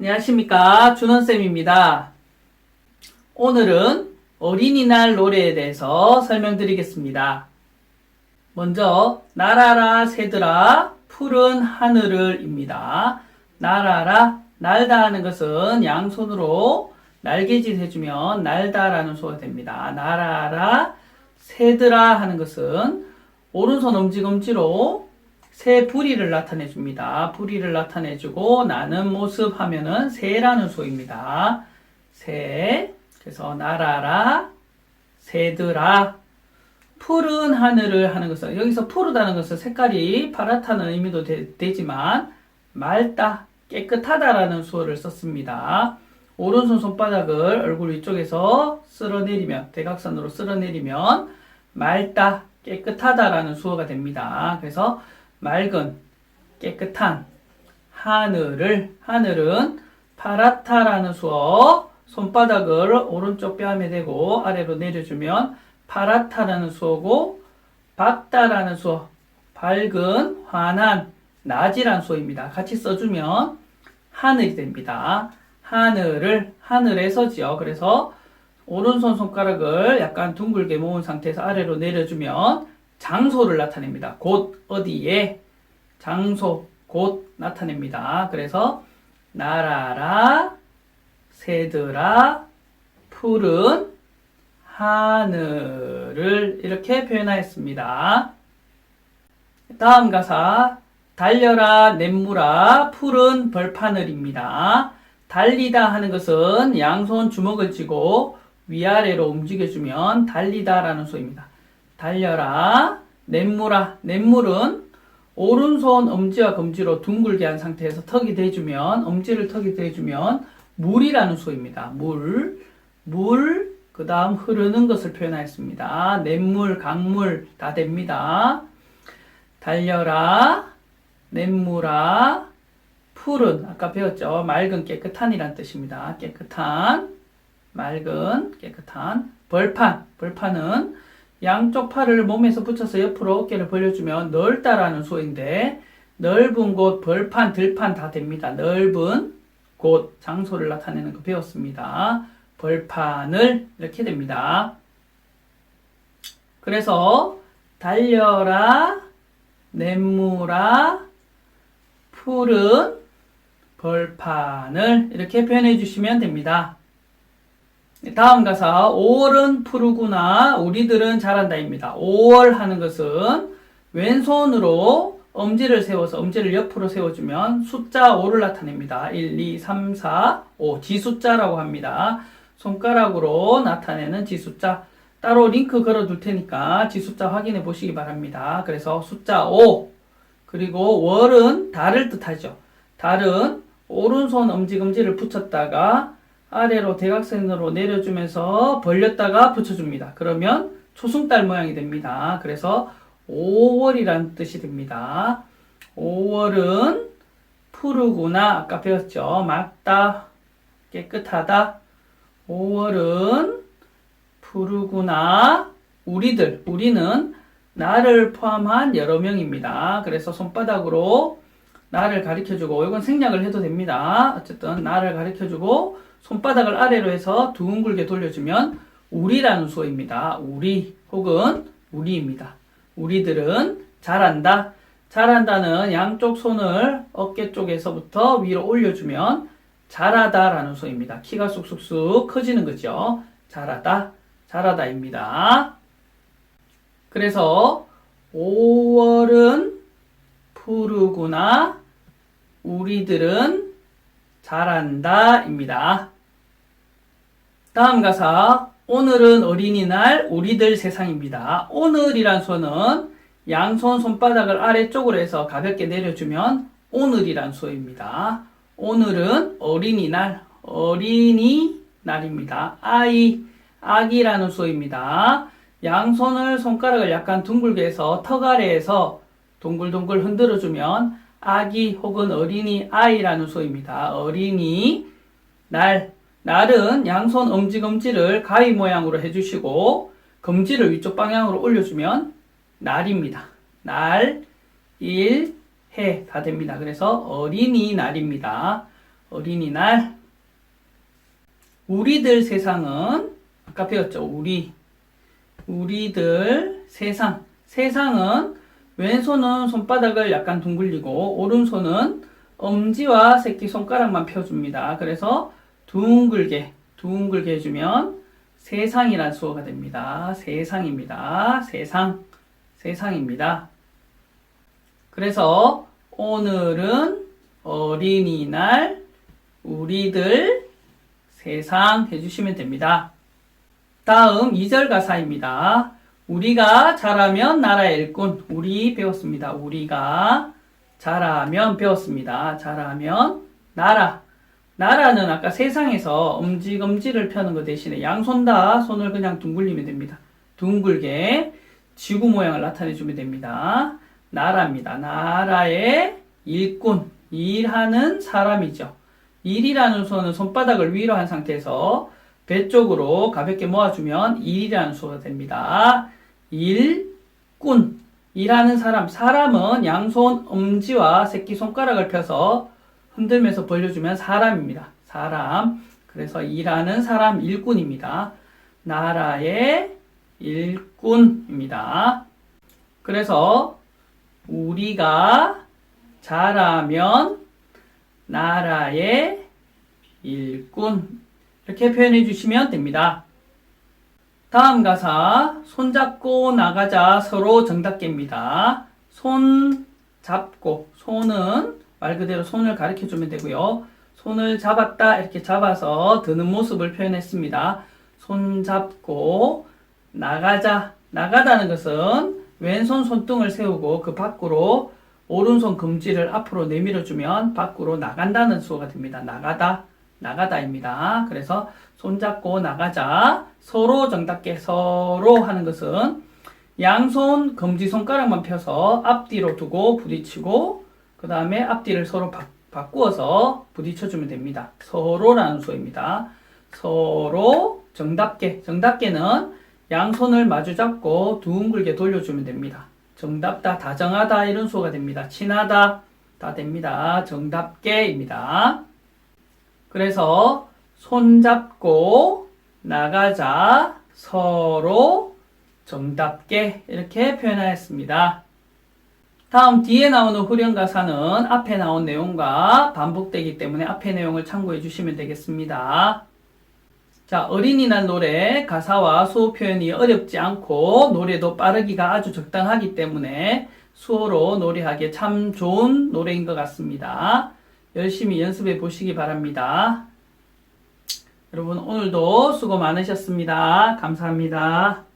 안녕하십니까. 준원쌤입니다. 오늘은 어린이날 노래에 대해서 설명드리겠습니다. 먼저, 날아라 새들아 푸른 하늘을 입니다. 날아라, 날다 하는 것은 양손으로 날개짓 해주면 날다라는 소가 됩니다. 날아라 새들아 하는 것은 오른손 엄지검지로 새 부리를 나타내 줍니다. 부리를 나타내 주고 나는 모습 하면은 새라는 소입니다. 새. 그래서 날아라 새들아 푸른 하늘을 하는 것은 여기서 푸르다는 것은 색깔이 파랗다는 의미도 되, 지만 맑다 깨끗하다라는 수어를 썼습니다. 오른손 손바닥을 얼굴 위쪽에서 쓸어내리면 대각선으로 쓸어내리면 맑다 깨끗하다라는 수어가 됩니다. 그래서 맑은 깨끗한 하늘을 하늘은 파랗다라는 수어 손바닥을 오른쪽 뺨에 대고 아래로 내려주면 파랗다라는 수어고 밝다라는 수어 밝은 환한 낮이란 수어입니다. 같이 써주면 하늘이 됩니다. 하늘을 하늘에서지요. 그래서 오른손 손가락을 약간 둥글게 모은 상태에서 아래로 내려주면 장소를 나타냅니다. 곳 어디에 장소 곳 나타냅니다. 그래서 날아라 새들아 푸른 하늘을 이렇게 표현하였습니다. 다음 가사 달려라 냇물아 푸른 벌판을입니다. 달리다 하는 것은 양손 주먹을 쥐고 위아래로 움직여주면 달리다라는 소입니다. 달려라 냇물아 냇물은 오른손 엄지와 검지로 둥글게 한 상태에서 턱이 대주면 엄지를 턱이 대주면 물이라는 소입니다. 물, 물, 그 다음 흐르는 것을 표현하였습니다. 냇물, 강물 다 됩니다. 달려라 냇물아 푸른 아까 배웠죠. 맑은 깨끗한이란 뜻입니다. 깨끗한 맑은 깨끗한 벌판 벌판은 양쪽 팔을 몸에서 붙여서 옆으로 어깨를 벌려주면 넓다라는 소인데 넓은 곳 벌판 들판 다 됩니다. 넓은 곳 장소를 나타내는 거 배웠습니다. 벌판을 이렇게 됩니다. 그래서 달려라 냇물아 푸른 벌판을 이렇게 표현해 주시면 됩니다. 다음 가사 5월은 푸르구나 우리들은 잘한다입니다. 5월 하는 것은 왼손으로 엄지를 세워서 엄지를 옆으로 세워주면 숫자 5를 나타냅니다. 1, 2, 3, 4, 5 지숫자라고 합니다. 손가락으로 나타내는 지숫자 따로 링크 걸어 둘 테니까 지숫자 확인해 보시기 바랍니다. 그래서 숫자 5 그리고 월은 달을 뜻하죠. 달은 오른손 엄지검지를 붙였다가 아래로 대각선으로 내려주면서 벌렸다가 붙여줍니다. 그러면 초승달 모양이 됩니다. 그래서 5월이란 뜻이 됩니다. 5월은 푸르구나. 아까 배웠죠. 맑다, 깨끗하다. 5월은 푸르구나. 우리들, 우리는 나를 포함한 여러 명입니다. 그래서 손바닥으로 나를 가리켜주고, 이건 생략을 해도 됩니다. 어쨌든 나를 가리켜주고, 손바닥을 아래로 해서 둥글게 돌려주면 우리라는 수어입니다. 우리 혹은 우리입니다. 우리들은 잘한다. 잘한다는 양쪽 손을 어깨 쪽에서부터 위로 올려주면 잘하다라는 소입니다. 키가 쑥쑥쑥 커지는 거죠. 잘하다, 잘하다입니다. 그래서 5월은 푸르구나, 우리들은 잘한다입니다. 다음 가사 오늘은 어린이날 우리들 세상입니다. 오늘이란 소는 양손 손바닥을 아래쪽으로 해서 가볍게 내려주면 오늘이란 소입니다. 오늘은 어린이날 어린이날입니다. 아이 아기라는 소입니다. 양손을 손가락을 약간 둥글게 해서 턱 아래에서 동글동글 흔들어주면 아기 혹은 어린이 아이라는 소입니다. 어린이 날 날은 양손 엄지검지를 가위 모양으로 해주시고 검지를 위쪽 방향으로 올려주면 날입니다. 날, 일, 해 다 됩니다. 그래서 어린이 날입니다. 어린이날. 우리들 세상은 아까 배웠죠. 우리. 우리들 세상. 세상은 왼손은 손바닥을 약간 둥글리고 오른손은 엄지와 새끼 손가락만 펴줍니다. 그래서 둥글게 둥글게 해주면 세상이란 수어가 됩니다. 세상입니다. 세상 세상입니다. 그래서 오늘은 어린이날 우리들 세상 해주시면 됩니다. 다음 2절 가사입니다. 우리가 잘하면 나라의 일꾼. 우리 배웠습니다. 우리가 잘하면 배웠습니다. 잘하면 나라. 나라는 아까 세상에서 엄지검지를 펴는 것 대신에 양손 다 손을 그냥 둥글리면 됩니다. 둥글게 지구 모양을 나타내 주면 됩니다. 나라입니다. 나라의 일꾼. 일하는 사람이죠. 일이라는 수어는 손바닥을 위로 한 상태에서 배 쪽으로 가볍게 모아주면 일이라는 수어가 됩니다. 일꾼. 일하는 사람. 사람은 양손 엄지와 새끼손가락을 펴서 흔들면서 벌려주면 사람입니다. 사람. 그래서 일하는 사람 일꾼입니다. 나라의 일꾼입니다. 그래서 우리가 잘하면 나라의 일꾼 이렇게 표현해 주시면 됩니다. 다음 가사 손잡고 나가자 서로 정답게입니다. 손 잡고 손은 말 그대로 손을 가리켜 주면 되고요. 손을 잡았다 이렇게 잡아서 드는 모습을 표현했습니다. 손 잡고 나가자 나가다는 것은 왼손 손등을 세우고 그 밖으로 오른손 검지를 앞으로 내밀어 주면 밖으로 나간다는 수어가 됩니다. 나가다 나가다입니다. 그래서 손 잡고 나가자. 서로 정답게 서로 하는 것은 양손 검지 손가락만 펴서 앞뒤로 두고 부딪히고 그 다음에 앞뒤를 서로 바, 바꾸어서 부딪혀주면 됩니다. 서로라는 수어입니다. 서로 정답게 정답게는 양손을 마주 잡고 둥글게 돌려주면 됩니다. 정답다, 다정하다 이런 수어가 됩니다. 친하다 다 됩니다. 정답게입니다. 그래서 손잡고 나가자 서로 정답게 이렇게 표현하였습니다. 다음 뒤에 나오는 후련 가사는 앞에 나온 내용과 반복되기 때문에 앞에 내용을 참고해 주시면 되겠습니다. 자, 어린이날 노래 가사와 수어 표현이 어렵지 않고 노래도 빠르기가 아주 적당하기 때문에 수어로 노래하기에 참 좋은 노래인 것 같습니다. 열심히 연습해 보시기 바랍니다. 여러분 오늘도 수고 많으셨습니다. 감사합니다.